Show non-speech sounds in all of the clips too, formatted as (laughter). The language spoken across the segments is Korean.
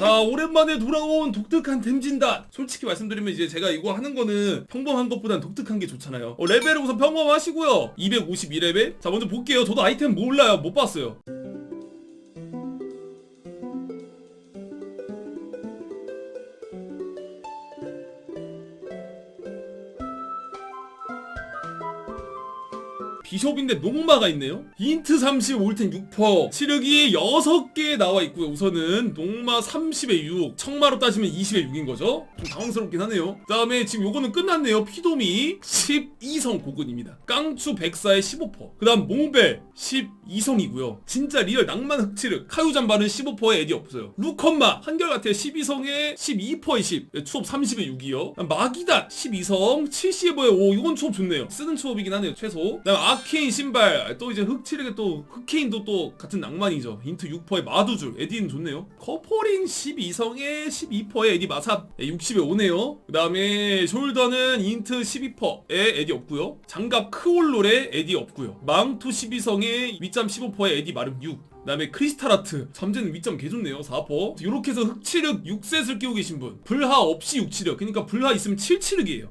자 오랜만에 돌아온 독특한 댐진단. 솔직히 말씀드리면 이제 제가 이거 하는 거는 평범한 것보단 독특한 게 좋잖아요. 어, 레벨을 우선 평범하시고요. 252레벨? 자 먼저 볼게요. 저도 아이템 몰라요. 못 봤어요 비숍인데 농마가 있네요. 인트 30, 올텐 6%, 치르기 6개 나와 있고요. 우선은 농마 30에 6, 청마로 따지면 20에 6인 거죠. 좀 당황스럽긴 하네요. 그다음에 지금 요거는 끝났네요. 피도미 12성 고근입니다. 깡추 104에 15%. 그다음 몽벨 12성이고요. 진짜 리얼 낭만 흑치르 카유 잠바는 15%에 에디 없어요. 루컨마 한결같아요. 12성에 12%에 10, 네, 추업 30에 6이요. 마기단 12성 70에 5. 이건 추업 좋네요. 쓰는 추업이긴 하네요. 최소. 그다음 아 케인 신발 또 이제 흑칠에게 또 흑케인도 또 같은 낭만이죠. 인트 6%에 마두줄 에디는 좋네요. 커퍼링 12성에 12%에 에디 마삽 60에 5네요. 그 다음에 숄더는 인트 12%에 에디 없고요. 장갑 크올롤에 에디 없고요. 망토 12성에 위점 15%에 에디 마름 6. 그다음에 크리스탈 아트 잠재는 위점 개 좋네요 4% 이렇게 해서 흑치륵 6셋을 끼고 계신 분 불하 없이 6치륵 그러니까 불하 있으면 7치륵이에요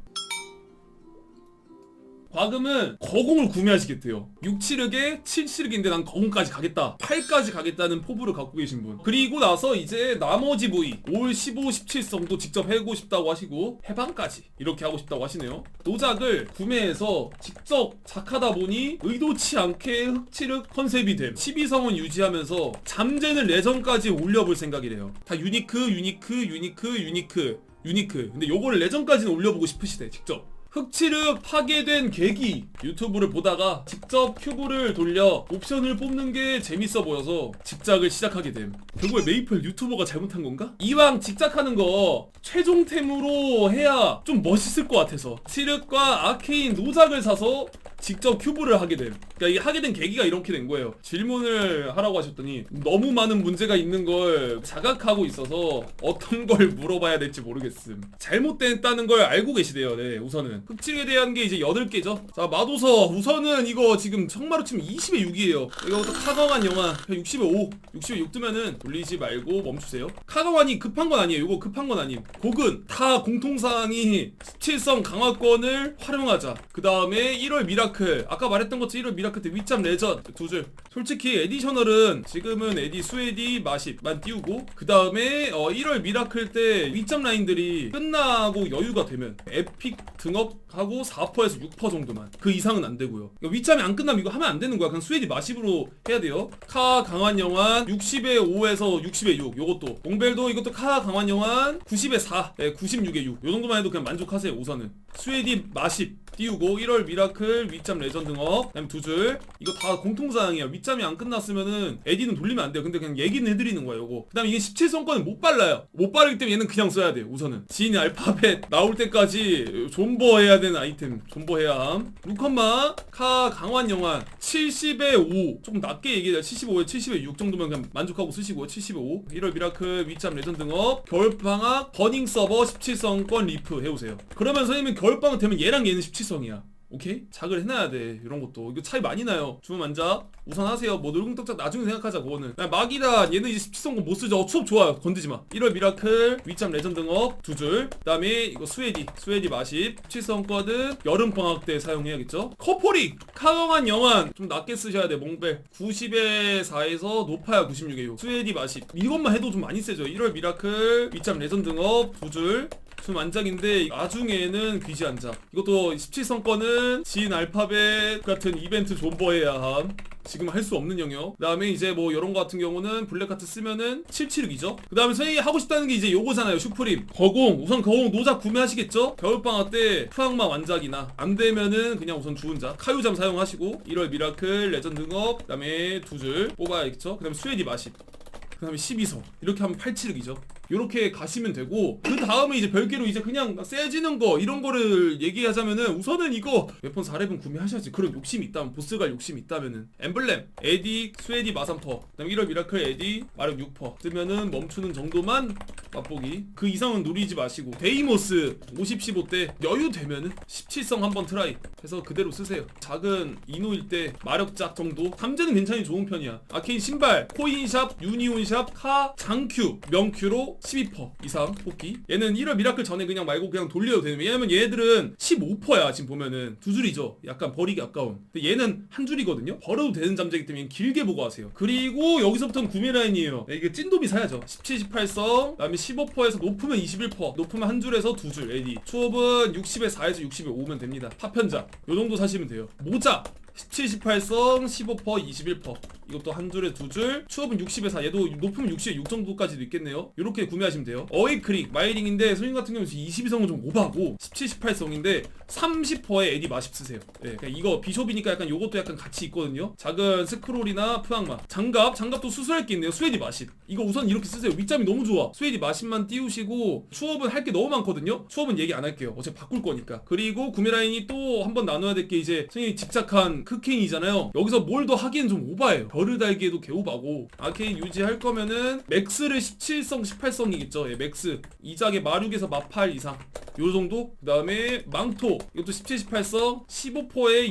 과금은 거공을 구매하시겠대요. 6칠흑에 7칠흑인데 난 거공까지 가겠다. 8까지 가겠다는 포부를 갖고 계신 분. 그리고 나서 이제 나머지 부위 올 15, 17성도 직접 해고 싶다고 하시고 해방까지 이렇게 하고 싶다고 하시네요. 노작을 구매해서 직접 작하다 보니 의도치 않게 흑칠흑 컨셉이 됨. 12성은 유지하면서 잠재는 레전까지 올려볼 생각이래요. 다 유니크 유니크 유니크 유니크 유니크. 근데 요거를 레전까지는 올려보고 싶으시대 직접 흑치르 파괴된 계기. 유튜브를 보다가 직접 큐브를 돌려 옵션을 뽑는 게 재밌어 보여서 직작을 시작하게 됨. 결국에 메이플 유튜버가 잘못한 건가? 이왕 직작하는 거 최종템으로 해야 좀 멋있을 것 같아서. 치륵과 아케인 노작을 사서 직접 큐브를 하게 됨. 그러니까 이게 하게 된 계기가 이렇게 된 거예요. 질문을 하라고 하셨더니 너무 많은 문제가 있는 걸 자각하고 있어서 어떤 걸 (laughs) 물어봐야 될지 모르겠음. 잘못됐다는 걸 알고 계시대요. 네, 우선은 흑칠에 대한 게 이제 8개죠. 자, 마도서 우선은 이거 지금 청마로 치면 20에 6이에요. 이거부터 카가완 영화 60에 5, 60에 6 뜨면은 돌리지 말고 멈추세요. 카가완이 급한 건 아니에요. 이거 급한 건 아님. 곡은 다 공통사항이 17성 강화권을 활용하자. 그 다음에 1월 미라 클 아까 말했던 것처럼 1월 미라클 때 위점 레전 두 줄. 솔직히 에디셔널은 지금은 에디 수에디 마십만 띄우고 그 다음에 어 1월 미라클 때 위점 라인들이 끝나고 여유가 되면 에픽 등업하고 4%에서 6% 정도만 그 이상은 안 되고요. 그러니까 위점이 안 끝나면 이거 하면 안 되는 거야. 그냥 수에디 마십으로 해야 돼요. 카 강한 영환 60에 5에서 60에 6 요것도 몽벨도 이것도 카 강한 영환 90에 4 네, 96에 6 요 정도만 해도 그냥 만족하세요 우선은 스웨디 마십 띄우고 1월 미라클 위점 레전 등업. 그다음 두 줄. 이거 다 공통사항이에요 위점이 안 끝났으면은 에디는 돌리면 안 돼요. 근데 그냥 얘기는 해드리는 거예요 요거. 그 다음 이게 17성권은 못 발라요. 못 바르기 때문에 얘는 그냥 써야 돼요 우선은. 진 알파벳 나올 때까지 존버해야 되는 아이템. 존버해야 함. 루컨마 카 강환 영환. 70에 5 조금 낮게 얘기해요. 75에 70에 6 정도면 그냥 만족하고 쓰시고요. 70에 5 1월 미라클 위점 레전 등업. 겨울방학 버닝 서버 17성권 리프 해오세요. 그러면 선생님은 겨울방학 되면 얘랑 얘는 17성이야 오케이? 작을 해놔야 돼 이런 것도. 이거 차이 많이 나요. 주문 만자. 우선 하세요. 뭐 놀궁떡짝 나중에 생각하자 그거는. 그냥 막이다 얘는 이제 17성권 못 쓰죠. 어, 추업 좋아요. 건드지마. 1월 미라클 위점 레전 등업 두줄. 그 다음에 이거 스웨디 스웨디 마십. 17성권은 여름방학 때 사용해야겠죠? 커포리 카강한 영환 좀 낮게 쓰셔야 돼 몽벨 90에 4에서 높아야 96에 6 스웨디 마십. 이것만 해도 좀 많이 세죠. 1월 미라클 위점 레전 등업 두줄 좀 안장인데 나중에는 귀지 안장 이것도 17성권은 진 알파벳 같은 이벤트 존버해야 함 지금 할 수 없는 영역. 그 다음에 이제 뭐 이런 거 같은 경우는 블랙카트 쓰면은 77흑이죠. 그 다음에 선생님이 하고 싶다는 게 이제 요거잖아요 슈프림. 거공 우선 거공 노작 구매하시겠죠? 겨울방학 때 프악마 완작이나 안 되면은 그냥 우선 주운자. 카유잠 사용하시고 1월 미라클 레전 등업 그 다음에 두 줄 뽑아야겠죠? 그 다음에 스웨디 마십 그 다음에 12성 이렇게 하면 87흑이죠 이렇게 가시면 되고 그 다음에 이제 별개로 이제 그냥 세지는 거 이런 거를 얘기하자면은 우선은 이거 웨폰 4렙은 구매하셔야지. 그런 욕심이 있다면 보스갈 욕심이 있다면은. 엠블렘 에디 스웨디 마삼퍼. 그다음에 1월 미라클 에디 마력 6퍼. 뜨면은 멈추는 정도만 맛보기. 그 이상은 누리지 마시고 데이모스 50, 15대 여유 되면은 17성 한번 트라이 해서 그대로 쓰세요. 작은 이노일 때 마력작 정도? 감제는 괜찮이 좋은 편이야. 아케인 신발 코인샵 유니온샵 카 장큐 명큐로 12% 이상 뽑기. 얘는 1월 미라클 전에 그냥 말고 그냥 돌려도 되는 왜냐면 얘들은 15%야 지금 보면은 두 줄이죠. 약간 버리기 아까운. 근데 얘는 한 줄이거든요. 버려도 되는 잠재기 때문에 길게 보고 하세요. 그리고 여기서부터는 구매 라인이에요. 네, 이게 찐도비 사야죠. 17, 18성 그다음에 15%에서 높으면 21% 높으면 한 줄에서 두 줄. AD 추업은 60에 4에서 60에 5면 됩니다. 파편자 요 정도 사시면 돼요. 모자. 17, 18성 15% 21% 이것도 한 줄에 두 줄? 추업은 60에 4 얘도 높으면 60에 6 정도까지도 있겠네요. 이렇게 구매하시면 돼요. 어이크릭 마이링인데 손님 같은 경우는 22성은 좀 오버하고 17, 18성인데 30%에 에디 마십 쓰세요. 예, 그냥 이거 비숍이니까 약간 요것도 약간 같이 있거든요. 작은 스크롤이나 프악마. 장갑 장갑도 수술할 게 있네요. 스웨디 마십. 이거 우선 이렇게 쓰세요. 밑잠이 너무 좋아. 스웨디 마십만 띄우시고 추업은 할 게 너무 많거든요. 추업은 얘기 안 할게요. 어차피 바꿀 거니까. 그리고 구매 라인이 또 한번 나눠야 될 게 이제 선생님이 집착한 크케인이잖아요. 여기서 뭘 더 하기엔 좀 오바예요 별을 달기에도 개오바고 아케인 유지할 거면은 맥스를 17성 18성이겠죠. 예, 맥스. 이작의 마륙에서 마8 이상. 요 정도. 그 다음에 망토. 이것도 17, 18성. 15%에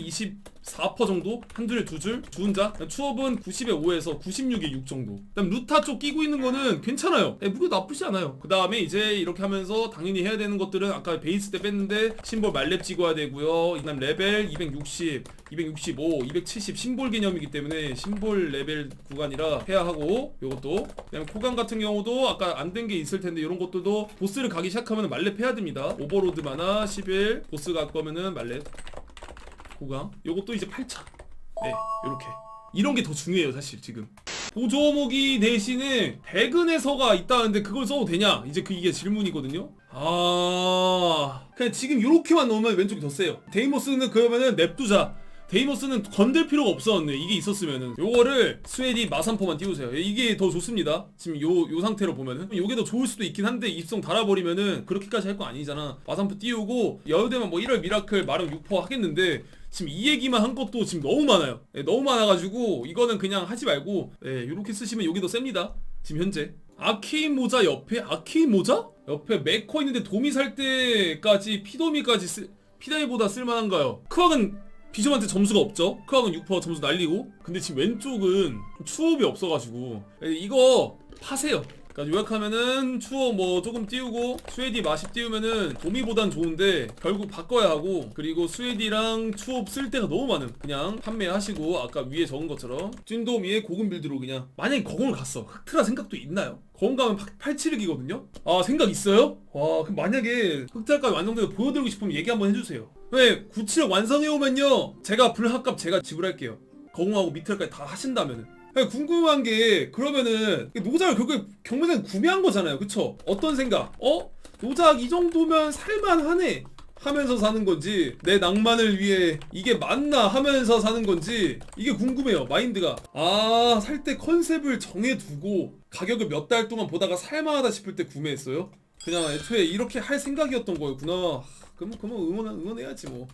24% 정도? 한 줄에 두줄? 주운자? 추업은 90에 5에서 96에 6 정도. 그다음 루타 쪽 끼고 있는 거는 괜찮아요. 예, 무게 나쁘지 않아요. 그 다음에 이제 이렇게 하면서 당연히 해야 되는 것들은 아까 베이스 때 뺐는데 심볼 말렙 찍어야 되고요. 그 다음 레벨 260 265, 270 심볼 개념이기 때문에 심볼 레벨 구간이라 해야 하고 요것도. 그다음에 코간 같은 경우도 아까 안 된 게 있을 텐데 이런 것들도 보스를 가기 시작하면 말렙 해야 됩니다. 오버로드 마나 11 보스 갈 거면은 말렙 고강 요것도 이제 8차. 네 요렇게. 이런 게 더 중요해요 사실 지금. 보조무기 대신에 백은에서가 있다는데 그걸 써도 되냐? 이제 그 이게 질문이거든요. 아 그냥 지금 요렇게만 넣으면 왼쪽이 더 세요. 데이모스는 그러면은 냅두자 데이모스는 건들 필요가 없었네. 이게 있었으면은. 요거를 스웨디 마산포만 띄우세요. 이게 더 좋습니다. 지금 요, 요 상태로 보면은. 요게 더 좋을 수도 있긴 한데 입성 달아버리면은 그렇게까지 할 거 아니잖아. 마산포 띄우고 여유되면 뭐 1월 미라클 마력 6% 하겠는데 지금 이 얘기만 한 것도 지금 너무 많아요. 예, 너무 많아가지고 이거는 그냥 하지 말고 예, 요렇게 쓰시면 요게 더 셉니다. 지금 현재. 아케인 모자 옆에 아케인 모자? 옆에 메커 있는데 도미 살 때까지 피도미까지 쓸 피다미보다 쓸만한가요? 크왁은 비숍한테 점수가 없죠. 크왁은 6% 점수 날리고. 근데 지금 왼쪽은 추업이 없어가지고 에, 이거 파세요. 그러니까 요약하면은 추업 뭐 조금 띄우고 스웨디 마십 띄우면은 도미보단 좋은데 결국 바꿔야 하고 그리고 스웨디랑 추업 쓸 때가 너무 많음. 그냥 판매하시고 아까 위에 적은 것처럼 찐도미의 고급 빌드로 그냥 만약에 거공을 갔어. 흑트라 생각도 있나요? 거공 가면 876이거든요? 아 생각 있어요? 와 그럼 만약에 흑트라까지 완성되고 보여드리고 싶으면 얘기 한번 해주세요. 왜? 97억 완성해오면요. 제가 불합값 제가 지불할게요. 거공하고 미트까지 다 하신다면은 궁금한 게 그러면은 노작을 결국에 경매장 구매한 거잖아요 그쵸? 어떤 생각? 어? 노작 이 정도면 살만하네 하면서 사는 건지 내 낭만을 위해 이게 맞나 하면서 사는 건지 이게 궁금해요 마인드가 아 살 때 컨셉을 정해두고 가격을 몇 달 동안 보다가 살만하다 싶을 때 구매했어요? 그냥 애초에 이렇게 할 생각이었던 거였구나 하, 그럼 그러면 응원 응원해야지 뭐.